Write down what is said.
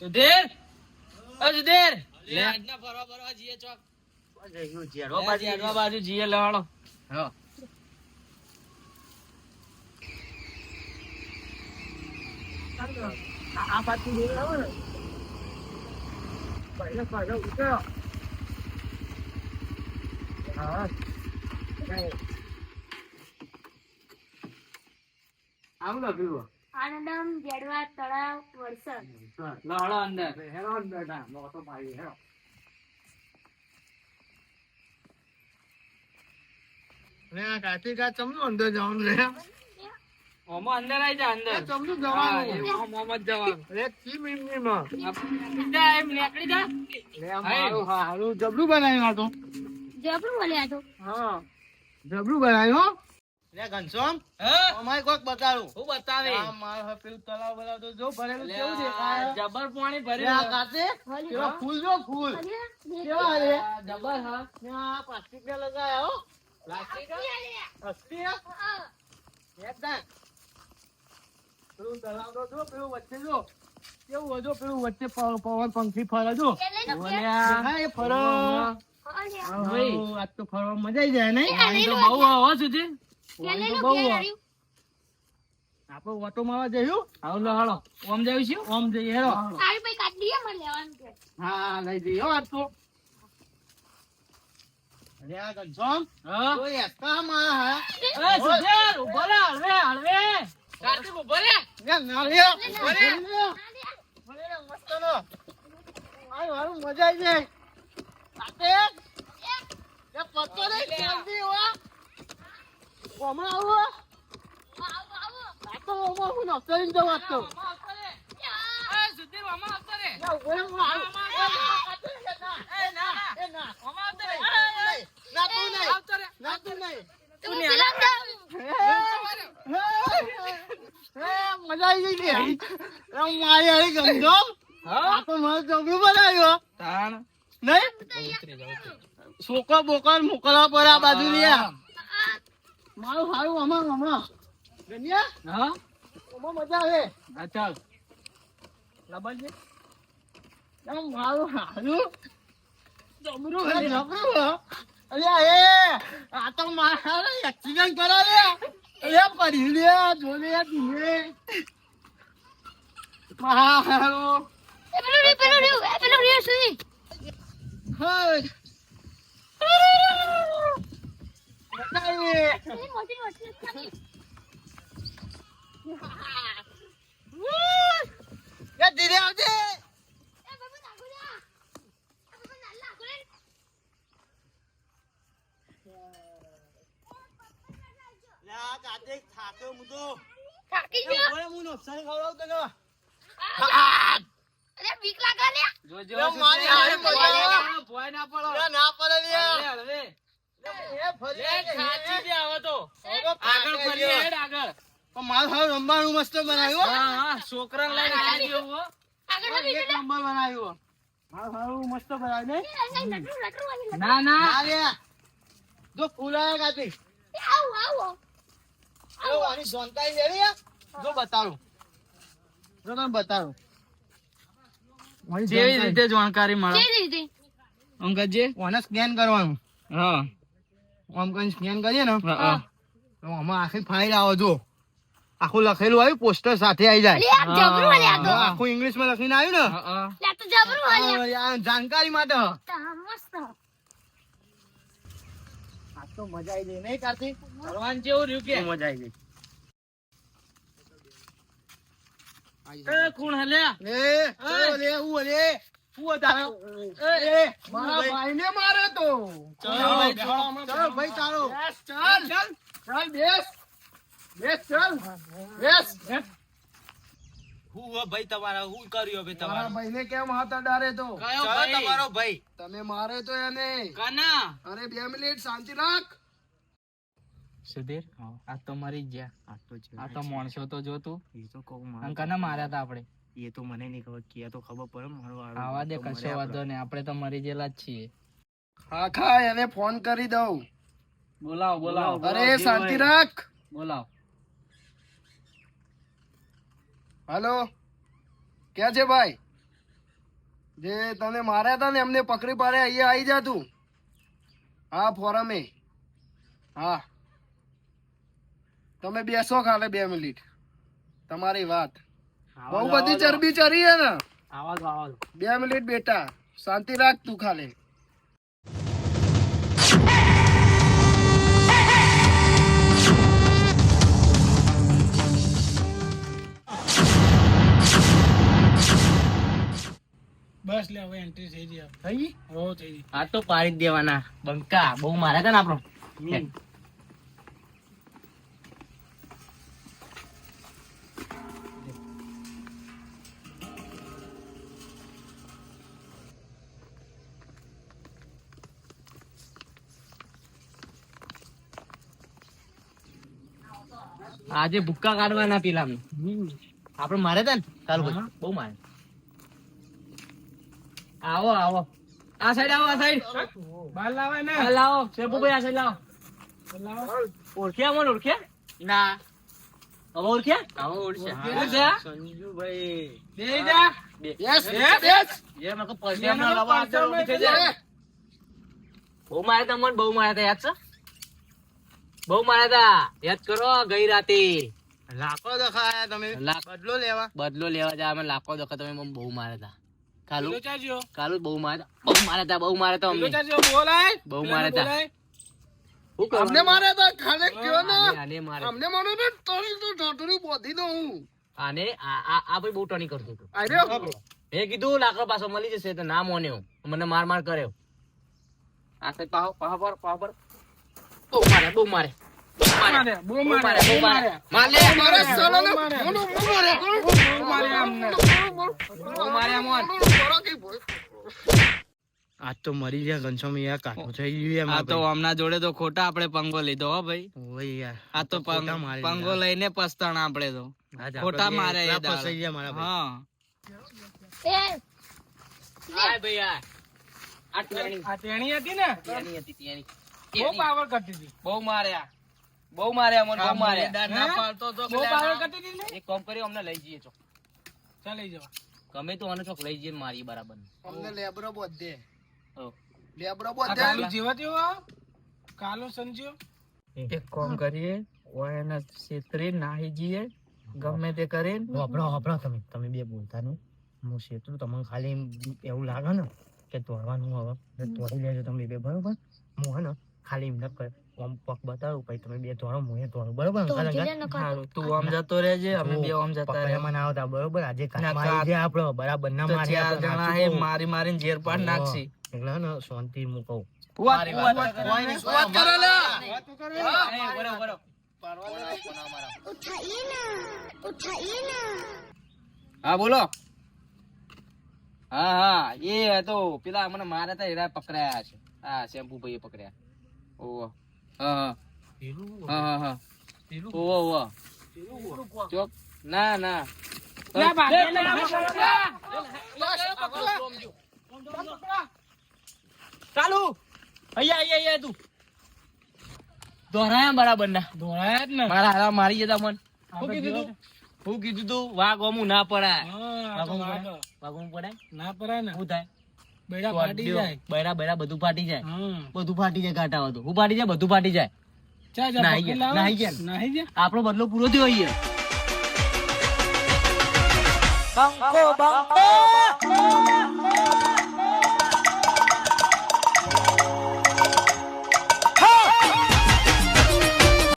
સુધીર? ઓ સુધીર? લે. આજના ફરવા ફરવા જઈએ ચોક. લે, જેડવા બાજુ જઈએ લેવાડો હા. આવું લખ્યું આનંદમ જેડવા તળાવ વરસદ લહડો અંદર. ઓમો અંદર આઈ જા અંદર. હા, એમ જવાનું ઓમ જ જવાનું. આપણે જા, એમ નીકળી જા. જબરું બનાવ્યું આ તો. જબરું બોલ્યા તો હા. જબરું બનાવ્યું લે ઘનશ્યામ અમારે કોક બતાડું. હું બતાવે આ માર હવે પેલું તળાવ તો જો ભરેલું કેવું આ જબર પાણી લે, આ ભર્યું કાચે? ફૂલ જો ફૂલ. કેવા રે જબર હા. ને આ પ્લાસ્ટિક ને લગાયા હો. પ્લાસ્ટિક હસ્તી હે? એક પેલું તળાવ તો જો પેલું વચ્ચે જો. કેવું હોય પેલું વચ્ચે પવન પંખી ફરે જો. બોલ્યા હા, એ ફરો. ભાઈ. આજ તો ફરવા મજા આવી જાય તો બહુ હો સુધી. આપણે ઓટો મારવા જઈશું હાલો હાલો. ઓમ જઈશું ઓમ જઈએ હેરો હા લઈ જઈએ હો આજ તો. અરે આ ઘનશ્યામ, હા? કોઈ એકતા માં હે? એ સુધીર ઊભો રે હળવે હળવે. કાર્તિક ઊભો રે. લે, ના લે. અરે, અરે, મસ્ત નો. આય, મજા આવી જાય. કાર્તિક, લે, પત્તો નહીં, જલ્દી હો. ઓમાં આવો. આ તો ઓમાં હું લઈને જવા જ તો. એ સુધીર ઓમાં આવતો રે ઊભો રહે, હું આવું. એ ના એ ના, ઓમાં આવતો રે નહીં, ના, તું નહીં. આવતો રે ના, તું નહીં. તું ને હાલ. મજા આવી ગઈ કે મારી હારી ગમજો હા આ તો મને ચોકલું બનાવ્યો તાણ નહીં છોકરો બોકર મોકલવા પડે આ બાજુ લ્યા મારું સારું અમાર હમણાં. ગણ્યા હા. આમાં મજા આવે. હા ચાલ. લાબાજી છે? મારું સારું. જબરું હે જબરું હે. અલ્યા એ આ તો મારા એક્સિડન્ટ કરાવે. અલ્યા પડી લે જોલે ધીમે મારું. હાય બતાવીએ એ ધીરે આવજે. કાતે થાક્યો હું તો ઓય હું નોસાઈ ખવડાવતો ને જોજો લે, મારી હારી મજા આવે. ભોય ના પડો લે, ના પડે હળવે, લ્યા હળવે. એ ફરી લે, ખાચી દે હવે તો. આગળ ફરીએ, હેડ આગળ. પણ મારું રમવાનું મસ્ત બનાવ્યું હા. હા છોકરાને લઈને આવી ગયો હો. એક નંબર બનાવ્યું મારું હારું મસ્ત બનાવ્યું ને? ના ના. ના લે. જો આની જોનતાઈ તમે બતાવું મારી રીતે જાણકારી મળે. અંકજી ઓને સ્કેન કરવાનું. હા. આમ કરીને સ્કેન કરીએ ને હા, હા. તો આમાં આખી ફાઇલ આવે જો. આખું લખેલું આવ્યું પોસ્ટર સાથે આવી જાય. આખું ઇંગ્લિશમાં લખીને આવ્યું ને? હા, હા. આ જાણકારી માટે. તો મજા આવી ગઈ નહીં કાર્તિક? ભગવાન જેવું રહ્યું કે? મજા આવી ગઈ. એ કોણ હલ્યા. એ લે હું લે. હું તારો એ મારા ભાઈને મારે તો. ચલો ભાઈ, ચલો. ચલો ભાઈ તારો ચાલ. ચાલ. ચાલ બેસ. બેસ ચાલ. બેસ. હું ભાઈ તમારા હું કર્યું હવે મારા ભાઈને કેમ હતા અડારે તો? કયો ભાઈ? ભાઈ. તમે મારે તો એને. કના? અરે બે મિનિટ શાંતિ રાખ. સુધીર આ તો મરી ગયા આ તો માણસો તો જોતું અંકના માર્યા હતા આપણે? એ તો મને નહીં ખબર કે તો ખબર પડે મારો આવા દે કશો વાંધો નહીં આપણે તો મરી ગયેલા જ છીએ. હા ખા એને ફોન કરી દઉં. બોલાવો બોલાવો અરે શાંતિ રાખ. બોલાવો. હાલો? ક્યાં છે ભાઈ? જે તને માર્યા હતા ને એમને પકડી પાડે અહીંયા આવી જા તું. હા ફોરમે. હા. તમે બેસો ખાલે બે મિનિટ. તમારી વાત. બહુ બધી ચરબી ચરી હે ને આવા દો આવા દો બે મિનિટ બેટા શાંતિ રાખ તું ખાલે બસ લે હવે એન્ટ્રી થઈ ગઈ થઈ હો થઈ ગઈ. આ તો પાડી જ દેવાના. બંકા બહુ માર્યા હતા ને આપણો. આજે ભૂક્કા કાઢવાના પેલા આપડે મારે તા ને કાલ ભાઈ બહુ મારે. આવો આવો. આ સાઈડ આવો આ સાઈડ બાર લાવે ને. આ લાવો. શેપુભાઈ આ સાઈડ લાવો. લાવો. ઓળખ્યા મને ઓળખ્યા? ના. હવે ઓળખ્યા? હવે ઓળખ્યા. સંજુભાઈ. બે. જા મને પૈસા ના લાવવા બહુ મારે તમને બહુ મારે તા યાદ છે? બહુ માર્યા તા. યાદ કરો ગઈ રાતે. લાખો દખાયા તમે. બદલો લેવા. બદલો લેવા જાય અમે લાખો દખા તમે મને બહુ માર્યા તા. કાલુ કાલુ બહુ માર્યા બહુ માર્યા તા બહુ માર્યા તા અમને બોલાય. બહુ માર્યા તા. અમને માર્યા હતા ખાલે કયો ને? આને- આને મારે અમને મારો ને તોડી તો ઢોંઢુરી બોધી દઉં હું. આને આ આ ભાઈ બહુ ટણી કરતો હતો અરે મેં કીધું લાકડો પાછો મળી જશે તો ના મોન્યો મને માર માર કર્યો. આ સાઈડ પાહો પાહો પર પાહો પર. બહુ મારે બહુ મારે આજ તો મરી ગયા ઘનશ્યામ યાર કાઠું થઈ ગયું આ તો હમણાં જોડે તો ખોટા આપણે પંગો લીધો હો ભાઈ. ઓય યાર આ તો પંગ- પંગો લઈને પસ્તાણા આપણે તો. ખોટા મારે ફસાઈ ગયા મારા ભાઈ. હા. ભાઈ આ આ તેણી હતી ને? હતી ટેણી. બહુ પાવર કરતી હતી બહુ માર્યા. બહુ માર્યા મને બહુ માર્યા. ના પાડતો તો બહુ પાવર કરતી હતી ને એક કામ કર્યો અમને લઈ જઈએ ચોક ચાલી જવા. ગમે તો આને ચોક લઈ જઈએ ને બરાબર. અમને લેબરો બોધે. હો. લેબરો આ બોધે. કાલુ જેવા તેવો કાલો સંજ્યો? એક કામ કરીએ ઓય એના નાહી જઈએ ગમે તે કરીને વાપરો વાપરો તમે તમે બે બોલતા નું હું શેતું તમને ખાલી એવું લાગે ને કે તોડવાનું હવે. તોડી લેજો તમે બે બરોબર? હું હે ને ખાલી એમને ઓમ પગ બતાવું પછી તમે બે તોડો હું એ તોડું બરોબર? તો નકર આમ જતો રહેજે અમે બે આમ જતા રહે મને આવતા બરોબર? આજે આજે આપણો બરાબર ના મારી જણા હે. મારી મારીને ઝેર પાડ નાખશી. એટલે ને શાંતિ હું કહું. હા. બોલો. હા હા એ તો પેલા મને મારે તો એરા પકડાયા છે. હા શેમ્પુ ભાઈ પકડ્યા. ઓહો હા હા હા હા હા ઓહો ઓહો ચોક ના ના લે બા, લે, લે, લે, ચાલુ. અહીંયા અહીંયા અહીંયા તું. દોરાયા બરાબર ના ધોળાયા જ ને. મારા હારા મારી જતા મન. શું કીધું તું? હું કીધું તું? વાઘ અમુ ના પડાય. હા, વાઘ. અમુ પડાય? ના પડાય ને. શું થાય? બેડા ફાટી જાય. બૈરા બૈરા બધું ફાટી જાય. બધું ફાટી જાય કાંટા હોય હું ફાટી જાય? બધું ફાટી જાય. નાહી ગયા, નાહી ગયા. નાહી ગયા? આપણો બદલો પૂરો થયો અહીંયા. બંકો બંકો.